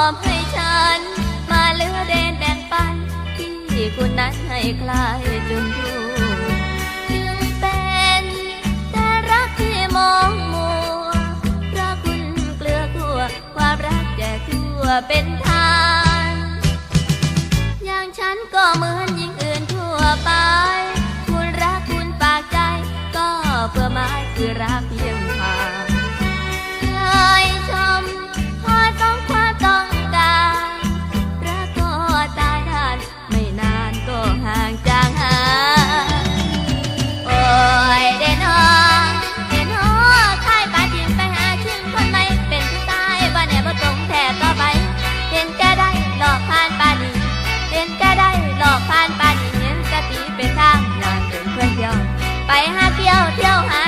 อบให้ฉัน มาเลือเดนแบ่งปัน ที่คุณนั้นให้คลายจนรู้จึงเป็นแต่รักที่มองมัวรักคุณเกลือกลัว ความรักแก่ทั่วเป็นทาน อย่างฉันก็เหมือนหญิงอื่นทั่วไป คุณรักคุณปากใจ ก็เพื่อมาคือรักเพียง 跳跳